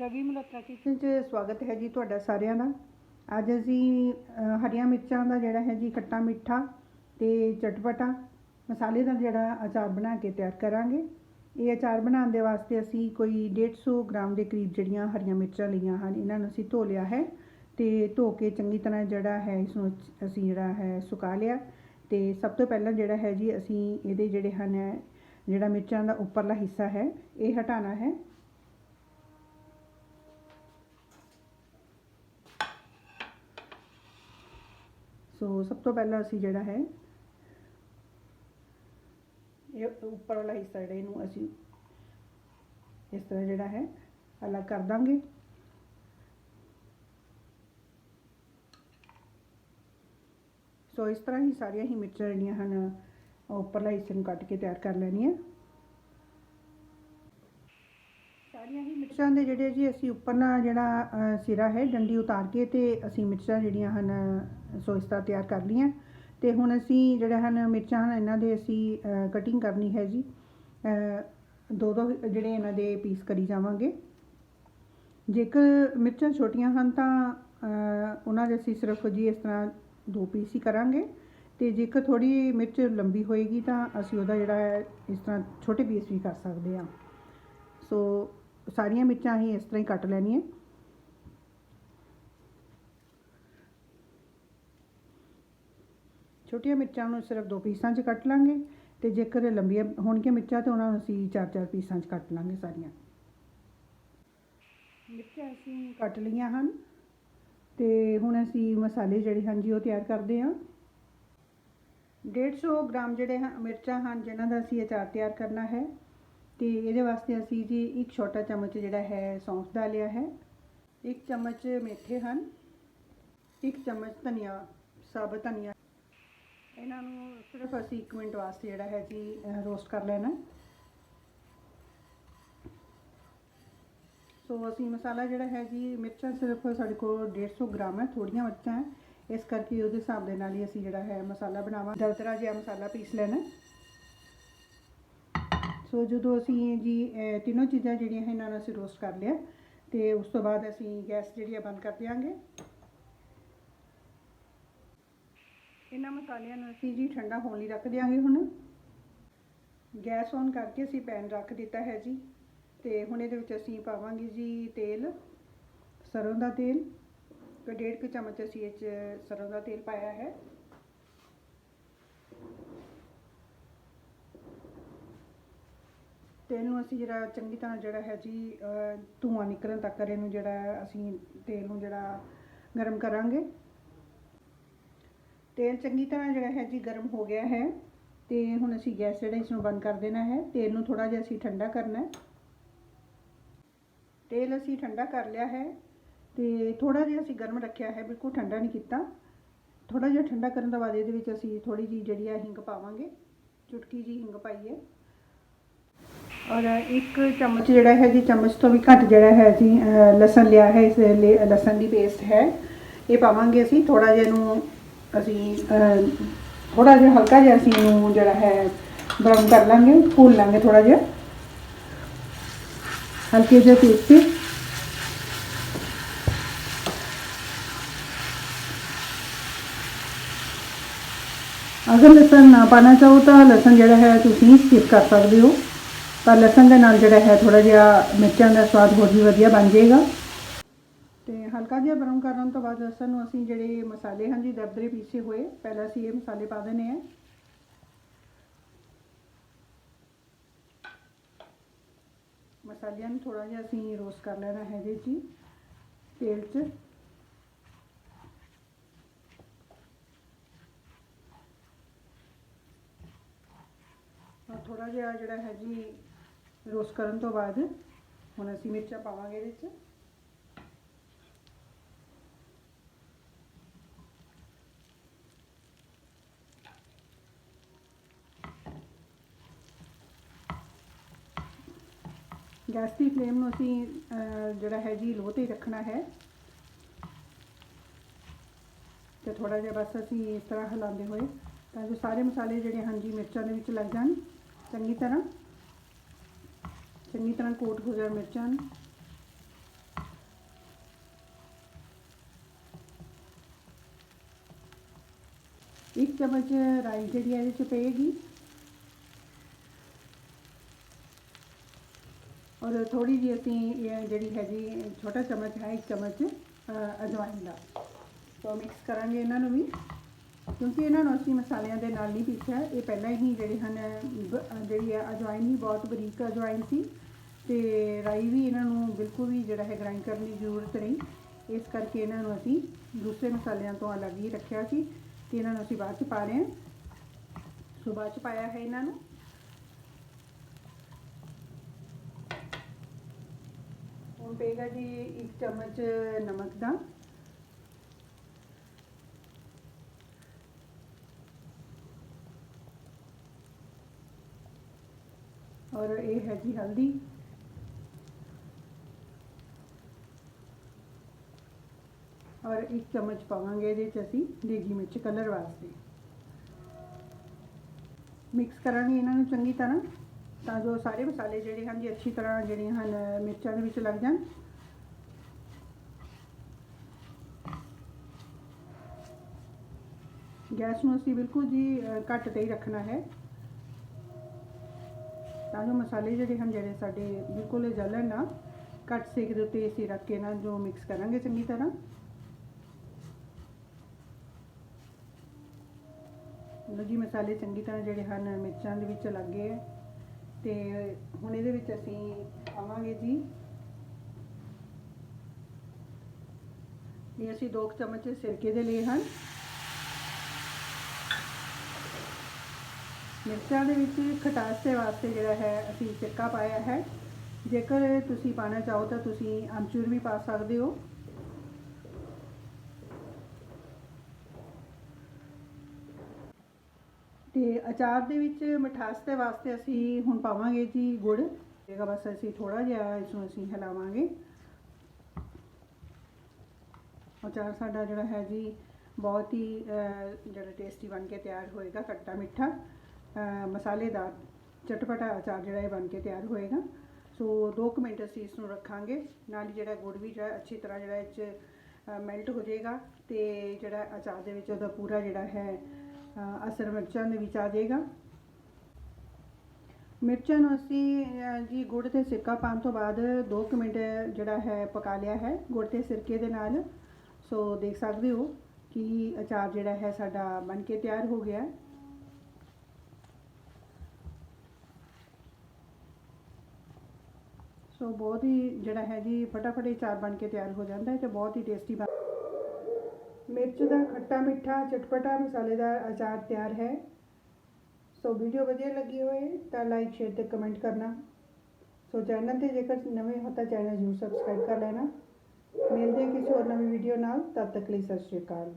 Ravi Malhotra kitchen 'ਚ ਸਵਾਗਤ ਹੈ ਜੀ ਤੁਹਾਡਾ ਸਾਰਿਆਂ ਦਾ। ਅੱਜ ਅਸੀਂ ਹਰੀਆਂ ਮਿਰਚਾਂ ਦਾ ਜਿਹੜਾ ਹੈ ਜੀ ਖੱਟਾ ਮਿੱਠਾ ਤੇ ਚਟਪਟਾ, ਮਸਾਲੇ ਦਾ ਜਿਹੜਾ ਅਚਾਰ ਬਣਾ ਕੇ ਤਿਆਰ ਕਰਾਂਗੇ। ਇਹ ਅਚਾਰ ਬਣਾਉਣ ਦੇ ਵਾਸਤੇ ਅਸੀਂ ਕੋਈ 150 ਗ੍ਰਾਮ ਦੇ ਕਰੀਬ ਜਿਹੜੀਆਂ ਹਰੀਆਂ ਮਿਰਚਾਂ ਲਈਆਂ ਹਨ, ਇਹਨਾਂ ਨੂੰ ਅਸੀਂ ਧੋ ਲਿਆ ਹੈ ਤੇ ਧੋ ਕੇ ਚੰਗੀ ਤਰ੍ਹਾਂ ਜਿਹੜਾ ਹੈ ਇਸ ਨੂੰ ਅਸੀਂ ਜਿਹੜਾ ਹੈ ਸੁਕਾ ਲਿਆ। ਤੇ ਸਭ ਤੋਂ ਪਹਿਲਾਂ ਜਿਹੜਾ ਹੈ ਜੀ ਅਸੀਂ ਇਹਦੇ ਜਿਹੜੇ ਹਨ, ਜਿਹੜਾ ਮਿਰਚਾਂ ਦਾ ਉੱਪਰਲਾ ਹਿੱਸਾ ਹੈ, ਇਹ ਹਟਾਉਣਾ ਹੈ। ਸੋ ਸਭ ਤੋਂ ਪਹਿਲਾਂ ਅਸੀਂ ਜਿਹੜਾ ਹੈ, ਇਹ ਉੱਪਰ ਵਾਲਾ ਹਿੱਸਾ ਜਿਹੜਾ ਇਹਨੂੰ ਅਸੀਂ ਇਸ ਤਰ੍ਹਾਂ ਜਿਹੜਾ ਹੈ, ਅਲੱਗ ਕਰ ਦਾਂਗੇ। ਸੋ ਇਸ ਤਰ੍ਹਾਂ ਹੀ ਸਾਰੀਆਂ ਹੀ ਮਿਰਚਾਂ ਜਿਹੜੀਆਂ ਹਨ, ਉਹ ਉੱਪਰਲਾ ਹਿੱਸੇ ਨੂੰ ਕੱਟ ਕੇ ਤਿਆਰ ਕਰ ਲੈਣੀਆਂ। ਸਾਰੀਆਂ ਹੀ ਮਿਰਚਾਂ ਦੇ ਜਿਹੜੇ ਜੀ ਅਸੀਂ ਉੱਪਰ ਉੱਪਰਲਾ ਜਿਹੜਾ ਸਿਰਾ ਹੈ, ਡੰਡੀ ਉਤਾਰ ਕੇ ਤੇ ਅਸੀਂ ਮਿਰਚਾਂ ਜਿਹੜੀਆਂ ਹਨ ਸੋ ਇਸ ਤਰ੍ਹਾਂ ਤਿਆਰ ਕਰ ਲਈਆਂ। ਤੇ ਹੁਣ ਅਸੀਂ ਜਿਹੜਾ ਹਨ, ਮਿਰਚਾਂ ਹਨ, ਇਹਨਾਂ ਦੇ ਅਸੀਂ ਕਟਿੰਗ ਕਰਨੀ ਹੈ ਜੀ। ਦੋ ਦੋ ਜਿਹੜੇ ਇਹਨਾਂ ਦੇ ਪੀਸ ਕਰੀ ਜਾਵਾਂਗੇ। ਜੇਕਰ ਮਿਰਚਾਂ ਛੋਟੀਆਂ ਹਨ ਤਾਂ ਉਹਨਾਂ ਦੇ ਅਸੀਂ ਸਿਰਫ ਜੀ ਇਸ ਤਰ੍ਹਾਂ ਦੋ ਪੀਸ ਹੀ ਕਰਾਂਗੇ। ਤੇ ਜੇਕਰ ਥੋੜੀ ਮਿਰਚ ਲੰਬੀ ਹੋਏਗੀ ਤਾਂ ਅਸੀਂ ਉਹਦਾ ਜਿਹੜਾ ਹੈ, ਇਸ ਤਰ੍ਹਾਂ ਛੋਟੇ ਪੀਸ ਵੀ ਕਰ ਸਕਦੇ ਹਾਂ। ਸੋ ਸਾਰੀਆਂ ਮਿਰਚਾਂ ਅਸੀਂ ਇਸ ਤਰ੍ਹਾਂ ਹੀ ਕੱਟ ਲੈਣੀਆਂ। ਛੋਟੀਆਂ ਮਿਰਚਾਂ ਨੂੰ ਸਿਰਫ ਦੋ ਪੀਸਾਂ 'ਚ ਕੱਟ ਲਾਂਗੇ ਤੇ ਜੇਕਰ ਲੰਬੀਆਂ ਹੋਣਗੀਆਂ ਮਿਰਚਾਂ ਤਾਂ ਉਹਨਾਂ ਨੂੰ ਅਸੀਂ ਚਾਰ ਚਾਰ ਪੀਸਾਂ 'ਚ ਕੱਟ ਲਾਂਗੇ ਸਾਰੀਆਂ। ਮਿਰਚਾਂ ਅਸੀਂ ਕੱਟ ਲਈਆਂ ਹਨ ਤੇ ਹੁਣ ਅਸੀਂ ਮਸਾਲੇ ਜਿਹੜੇ ਹਨ ਜੀ ਉਹ ਤਿਆਰ ਕਰਦੇ ਹਾਂ। 150 ਗ੍ਰਾਮ ਜਿਹੜੇ ਮਿਰਚਾਂ ਹਨ, ਜਿਨ੍ਹਾਂ ਦਾ ਅਸੀਂ ਅਚਾਰ ਤਿਆਰ ਕਰਨਾ ਹੈ। ਤੇ ਇਹਦੇ ਵਾਸਤੇ ਅਸੀਂ ਜੀ ਇੱਕ ਛੋਟਾ ਚਮਚ ਜਿਹੜਾ ਹੈ ਸੌਂਫ ਦਾ ਲਿਆ ਹੈ। ਇੱਕ ਚਮਚ ਮੇਥੇ ਹਨ। ਇੱਕ ਚਮਚ ਧਨੀਆ ਸਾਬਤ ਧਨੀਆ। ਇਹਨਾਂ ਨੂੰ ਸਿਰਫ ਅਸੀਂ 1 ਮਿੰਟ ਵਾਸਤੇ ਜਿਹੜਾ ਹੈ ਜੀ ਰੋਸਟ ਕਰ ਲੈਣਾ ਸੋ ਅਸੀਂ ਮਸਾਲਾ ਜਿਹੜਾ ਹੈ ਜੀ, ਮਿਰਚਾਂ ਸਿਰਫ ਸਾਡੇ ਕੋਲ 150 ਗ੍ਰਾਮ ਹੈ ਥੋੜੀਆਂ ਮਿਰਚਾਂ ਹੈ। ਇਸ ਕਰਕੇ ਉਹਦੇ ਹਿਸਾਬ ਦੇ ਨਾਲ ਹੀ ਅਸੀਂ ਜਿਹੜਾ ਹੈ ਮਸਾਲਾ ਬਣਾਵਾਂ ਦਰਦਰਾ ਜਿਹਾ ਮਸਾਲਾ ਪੀਸ ਲੈਣਾ ਸੋ ਜਦੋਂ ਅਸੀਂ ਜੀ ਤਿੰਨੋਂ ਚੀਜ਼ਾਂ ਜਿਹੜੀਆਂ ਹੈ, ਇਹਨਾਂ ਨੂੰ ਅਸੀਂ ਰੋਸਟ ਕਰ ਲਿਆ ਤੇ ਉਸ ਤੋਂ ਬਾਅਦ ਅਸੀਂ ਗੈਸ ਜਿਹੜੀ ਆ ਬੰਦ ਕਰ ਦਿਆਂਗੇ। ਇਹਨਾਂ ਮਸਾਲਿਆਂ ਨੂੰ ਅਸੀਂ ਜੀ ਠੰਡਾ ਹੋਣ ਲਈ ਰੱਖ ਦਿਆਂਗੇ ਹੁਣ। ਗੈਸ ਔਨ ਕਰਕੇ ਅਸੀਂ ਪੈਨ ਰੱਖ ਦਿੱਤਾ ਹੈ ਜੀ ਤੇ ਹੁਣ ਇਹਦੇ ਵਿੱਚ ਅਸੀਂ ਪਾਵਾਂਗੇ ਜੀ ਤੇਲ, ਸਰੋਂ ਦਾ ਤੇਲ। ਤੇ ਡੇਢ ਕੁ ਚਮਚ ਅਸੀਂ ਇਹ 'ਚ ਸਰੋਂ ਦਾ ਤੇਲ ਪਾਇਆ ਹੈ। ਤੇਲ ਨੂੰ ਅਸੀਂ ਜਿਹੜਾ ਚੰਗੀ ਤਰ੍ਹਾਂ ਜਿਹੜਾ ਹੈ ਜੀ ਅਹ, ਧੂੰਆਂ ਨਿਕਲਣ ਤੱਕ ਇਹਨੂੰ ਜਿਹੜਾ ਅਸੀਂ ਤੇਲ ਨੂੰ ਜਿਹੜਾ ਗਰਮ ਕਰਾਂਗੇ। ਤੇਲ ਚੰਗੀ ਤਰ੍ਹਾਂ ਜਿਹੜਾ ਹੈ ਜੀ ਗਰਮ ਹੋ ਗਿਆ ਹੈ ਤੇ ਹੁਣ ਅਸੀਂ ਗੈਸ ਜਿਹੜਾ ਇਸ ਨੂੰ ਬੰਦ ਕਰ ਦੇਣਾ ਹੈ। ਤੇਲ ਨੂੰ ਥੋੜਾ ਜਿਹਾ ਅਸੀਂ ਠੰਡਾ ਕਰਨਾ ਹੈ। ਤੇਲ ਅਸੀਂ ਠੰਡਾ ਕਰ ਲਿਆ ਹੈ ਤੇ ਥੋੜਾ ਜਿਹਾ ਅਸੀਂ ਗਰਮ ਰੱਖਿਆ ਹੈ ਬਿਲਕੁਲ ਠੰਡਾ ਨਹੀਂ ਕੀਤਾ। ਥੋੜਾ ਜਿਹਾ ਠੰਡਾ ਕਰਨ ਤੋਂ ਬਾਅਦ ਇਹਦੇ ਵਿੱਚ ਅਸੀਂ ਥੋੜੀ ਜਿਹੀ ਜਿਹੜੀ ਆ ਹਿੰਗ ਪਾਵਾਂਗੇ। ਚੁਟਕੀ ਜੀ ਹਿੰਗ ਪਾਈਏ ਔਰ ਇੱਕ ਚਮਚ ਜਿਹੜਾ ਹੈ ਜੀ, ਚਮਚ ਤੋਂ ਵੀ ਘੱਟ ਜਿਹੜਾ ਹੈ ਜੀ ਲਸਣ ਲਿਆ ਹੈ, ਇਸ ਲਈ ਲਸਣ ਦੀ ਪੇਸਟ ਹੈ। ਇਹ ਪਾਵਾਂਗੇ ਅਸੀਂ ਥੋੜਾ ਜਿਹਾ ਇਹਨੂੰ ਅਸੀਂ ਥੋੜਾ ਜਿਹਾ ਹਲਕਾ ਜਿਹਾ ਅਸੀਂ ਇਹਨੂੰ ਜਿਹੜਾ ਹੈ ਬਰਾਊਨ ਕਰ ਲਾਂਗੇ ਭੁੰਨ ਲਾਂਗੇ ਥੋੜਾ ਜਿਹਾ। ਹਲਕੇ ਜਿਹੇ ਤੇਲ ਤੇ। ਅਗਰ ਲਸਣ ਨਾ ਪਾਣਾ ਚਾਹੋ ਤਾਂ ਲਸਣ ਜਿਹੜਾ ਹੈ ਤੁਸੀਂ ਸਕਿਪ ਕਰ ਸਕਦੇ ਹੋ। ਤਾਂ ਲਸਣ ਦੇ ਨਾਲ ਜਿਹੜਾ ਹੈ ਥੋੜਾ ਜਿਹਾ ਮਿਰਚਾਂ ਦਾ ਸਵਾਦ ਹੋਰ ਵੀ ਵਧੀਆ ਬਣ ਜਾਏਗਾ। ਤੇ ਹਲਕਾ ਜਿਹਾ ਬਰਾਊਨ ਕਰਨ ਤੋਂ ਬਾਅਦ ਲਸਣ ਨੂੰ ਅਸੀਂ ਜਿਹੜੇ ਮਸਾਲੇ ਹਨ ਜੀ, ਦਰਦਰੇ ਪੀਸੇ ਹੋਏ, ਪਹਿਲਾਂ ਅਸੀਂ ਇਹ ਮਸਾਲੇ ਪਾ ਦੇਣੇ ਆ ਮਸਾਲਿਆਂ ਨੂੰ ਥੋੜਾ ਜਿਹਾ ਅਸੀਂ ਰੋਸਟ ਕਰ ਲੈਣਾ ਹੈ ਜੀ ਜੀ ਤੇਲ 'ਚ। ਔਰ ਥੋੜਾ ਜਿਹਾ ਜਿਹੜਾ ਹੈ ਜੀ ਰੋਸਟ ਕਰਨ ਤੋਂ ਬਾਅਦ ਹੁਣ ਅਸੀਂ ਮਿਰਚਾਂ ਪਾਵਾਂਗੇ ਇਹਦੇ 'ਚ। ਗੈਸ ਦੀ ਫਲੇਮ ਨੂੰ ਅਸੀਂ ਜਿਹੜਾ ਹੈ ਜੀ ਲੋ ਤੇ ਰੱਖਣਾ ਹੈ। ਤੇ ਥੋੜਾ ਜਿਹਾ ਬਸ ਅਸੀਂ ਇਸ ਤਰ੍ਹਾਂ ਹਿਲਾਉਂਦੇ ਹੋਏ ਤਾਂ ਜੋ ਸਾਰੇ ਮਸਾਲੇ ਜਿਹੜੇ ਹਨ ਜੀ, ਮਿਰਚਾਂ ਦੇ ਵਿੱਚ ਲੱਗ ਜਾਣ। ਚੰਗੀ ਤਰ੍ਹਾਂ। ਤਰ੍ਹਾਂ ਕੋਟ ਹੋ ਜਾਣ ਮਿਰਚਾਂ ਨੂੰ। ਇੱਕ ਚਮਚ ਰਾਈ ਜਿਹੜੀ ਇਹਦੇ ਚ ਪਏਗੀ। ਔਰ ਥੋੜੀ ਜਿਹੀ ਅਸੀਂ ਜਿਹੜੀ ਹੈਗੀ, ਛੋਟਾ ਚਮਚ ਹੈ, ਇੱਕ ਚਮਚ ਅਜਵਾਇਨ ਦਾ। ਸੋ ਮਿਕਸ ਕਰਾਂਗੇ ਇਹਨਾਂ ਨੂੰ ਵੀ। ਕਿਉਂਕਿ ਇਹਨਾਂ ਨੂੰ ਅਸੀਂ ਮਸਾਲਿਆਂ ਦੇ ਨਾਲ ਨਹੀਂ ਪੀਸਿਆ। ਇਹ ਪਹਿਲਾਂ ਹੀ ਜਿਹੜੇ ਹਨ ਜਿਹੜੀ ਹੈ ਅਜਵਾਇਨ ਹੀ ਬਹੁਤ ਬਰੀਕ ਅਜਵਾਇਨ ਸੀ। ਤੇ ਰਾਈ ਵੀ ਇਹਨਾਂ ਨੂੰ ਬਿਲਕੁਲ ਵੀ ਜਿਹੜਾ ਹੈ ਗ੍ਰਾਈਂਡ ਕਰਨ ਦੀ ਜ਼ਰੂਰਤ ਨਹੀਂ। ਇਸ ਕਰਕੇ ਇਹਨਾਂ ਨੂੰ ਅਸੀਂ ਦੂਸਰੇ ਮਸਾਲਿਆਂ ਤੋਂ ਅਲੱਗ ਹੀ ਰੱਖਿਆ ਸੀ ਤੇ ਇਹਨਾਂ ਨੂੰ ਅਸੀਂ ਬਾਅਦ ਚ ਪਾ ਰਹੇ ਹਾਂ। ਸੋ ਬਾਅਦ ਚ ਪਾਇਆ ਹੈ ਇਹਨਾਂ ਨੂੰ। ਹੁਣ ਪਏਗਾ ਜੀ ਇੱਕ ਚਮਚ ਨਮਕ ਦਾ। ਔਰ ਇਹ ਹੈ ਜੀ ਹਲਦੀ। ਔਰ ਇੱਕ ਚਮਚ ਪਾਵਾਂਗੇ ਇਹਦੇ ਚ ਅਸੀਂ ਦੇਗੀ ਮਿਰਚ ਕਲਰ ਵਾਸਤੇ ਮਿਕਸ ਕਰਾਂਗੇ ਇਹਨਾਂ ਨੂੰ ਚੰਗੀ ਤਰ੍ਹਾਂ ਤਾਂ ਜੋ ਸਾਰੇ ਮਸਾਲੇ ਜਿਹੜੇ ਹਨ ਜੀ ਅੱਛੀ ਤਰ੍ਹਾਂ ਜਿਹੜੀਆਂ ਹਨ ਮਿਰਚਾਂ ਦੇ ਵਿੱਚ ਲੱਗ ਜਾਣ ਗੈਸ ਨੂੰ ਅਸੀਂ ਬਿਲਕੁਲ ਜੀ ਅ, ਘੱਟ ਤੇ ਹੀ ਰੱਖਣਾ ਹੈ ਤਾਂ ਜੋ ਮਸਾਲੇ ਜਿਹੜੇ ਹਨ ਜਿਹੜੇ ਸਾਡੇ ਬਿਲਕੁਲ ਜਲਣ ਨਾ ਘੱਟ ਸੇਕ ਦੇ ਉੱਤੇ ਅਸੀਂ ਰੱਖ ਕੇ ਨਾ ਜੋ ਮਿਕਸ ਕਰਾਂਗੇ ਚੰਗੀ ਤਰ੍ਹਾਂ ਲਓ ਜੀ ਮਸਾਲੇ ਚੰਗੀ ਤਰ੍ਹਾਂ ਜਿਹੜੇ ਹਨ, ਮਿਰਚਾਂ ਦੇ ਵਿੱਚ ਲੱਗ ਗਏ ਹੈ ਤੇ ਹੁਣ ਇਹਦੇ ਵਿੱਚ ਅਸੀਂ ਪਾਵਾਂਗੇ ਜੀ। ਇਹ ਅਸੀਂ 2 ਚਮਚ ਸਿਰਕੇ ਦੇ ਲਏ ਹਨ। ਮਿਰਚਾਂ ਦੇ ਵਿੱਚ ਖਟਾਸ ਦੇ ਵਾਸਤੇ ਜਿਹੜਾ ਹੈ, ਅਸੀਂ ਸਿਰਕਾ ਪਾਇਆ ਹੈ। ਜੇਕਰ ਤੁਸੀਂ ਪਾਣਾ ਚਾਹੋ ਤਾਂ ਤੁਸੀਂ ਅਮਚੂਰ ਵੀ ਪਾ ਸਕਦੇ ਹੋ। ਤੇ ਅਚਾਰ ਦੇ ਵਿੱਚ ਮਿਠਾਸ ਦੇ ਵਾਸਤੇ ਅਸੀਂ ਹੁਣ ਪਾਵਾਂਗੇ ਜੀ ਗੁੜ। ਇਹਦਾ ਬਸ ਅਸੀਂ ਥੋੜਾ ਜਿਹਾ ਇਸ ਨੂੰ ਅਸੀਂ ਹਿਲਾਵਾਂਗੇ। ਅਚਾਰ ਸਾਡਾ ਜਿਹੜਾ ਹੈ ਜੀ, ਬਹੁਤ ਹੀ ਜਿਹੜਾ ਟੇਸਟੀ ਬਣ ਕੇ ਤਿਆਰ ਹੋਏਗਾ ਖੱਟਾ ਮਿੱਠਾ। ਮਸਾਲੇਦਾਰ, ਚਟਪਟਾ ਅਚਾਰ ਜਿਹੜਾ ਇਹ ਬਣ ਕੇ ਤਿਆਰ ਹੋਏਗਾ। ਸੋ 2 ਮਿੰਟ ਅਸੀਂ ਇਸ ਨੂੰ ਰੱਖਾਂਗੇ। ਨਾਲ ਹੀ ਜਿਹੜਾ ਗੁੜ ਵੀ ਜਿਹੜਾ ਅੱਛੀ ਤਰ੍ਹਾਂ ਜਿਹੜਾ ਇਹ 'ਚ ਮੈਲਟ ਹੋ ਜਾਏਗਾ ਤੇ ਜਿਹੜਾ ਅਚਾਰ ਦੇ ਵਿੱਚ ਉਹਦਾ ਪੂਰਾ ਜਿਹੜਾ ਹੈ ਅਸਰ ਮਿਰਚਾਂ ਦੇ ਵਿੱਚ ਆ ਜਾਏਗਾ। ਮਿਰਚਾਂ ਨੂੰ ਅਸੀਂ ਜੀ ਗੁੜ ਤੇ ਸਿਰਕਾ ਪਾਉਣ ਤੋਂ ਬਾਅਦ 2 ਮਿੰਟ ਜਿਹੜਾ ਹੈ ਪਕਾ ਲਿਆ ਹੈ, ਗੁੜ ਤੇ ਸਿਰਕੇ ਦੇ ਨਾਲ। ਸੋ ਦੇਖ ਸਕਦੇ ਹੋ ਕਿ ਅਚਾਰ ਜਿਹੜਾ ਹੈ ਸਾਡਾ ਬਣ ਕੇ ਤਿਆਰ ਹੋ ਗਿਆ। ਹੈ ਸੋ ਬਹੁਤ ਹੀ ਜਿਹੜਾ ਹੈ ਜੀ ਫਟਾਫਟ ਇਹ ਚਾਰ ਬਣ ਕੇ ਤਿਆਰ ਹੋ ਜਾਂਦਾ ਹੈ ਤੇ ਬਹੁਤ ਹੀ ਟੇਸਟੀ ਬਣ ਮਿਰਚ ਦਾ ਖੱਟਾ ਮਿੱਠਾ, ਚਟਪਟਾ ਮਸਾਲੇਦਾਰ ਅਚਾਰ ਤਿਆਰ ਹੈ। ਸੋ ਵੀਡੀਓ ਵਧੀਆ ਲੱਗੀ ਹੋਏ ਤਾਂ ਲਾਈਕ ਸ਼ੇਅਰ ਤੇ ਕਮੈਂਟ ਕਰਨਾ। ਸੋ ਚੈਨਲ ਤੇ ਜੇਕਰ ਨਵੇਂ ਹੋ ਤਾਂ ਚੈਨਲ ਜ਼ਰੂਰ ਸਬਸਕ੍ਰਾਈਬ ਕਰ ਲੈਣਾ। ਮਿਲਦੇ ਹਾਂ ਕਿਸੇ ਹੋਰ ਨਵੀਂ ਵੀਡੀਓ ਨਾਲ, ਤਦ ਤੱਕ ਲਈ ਸਤਿ ਸ਼੍ਰੀ ਅਕਾਲ।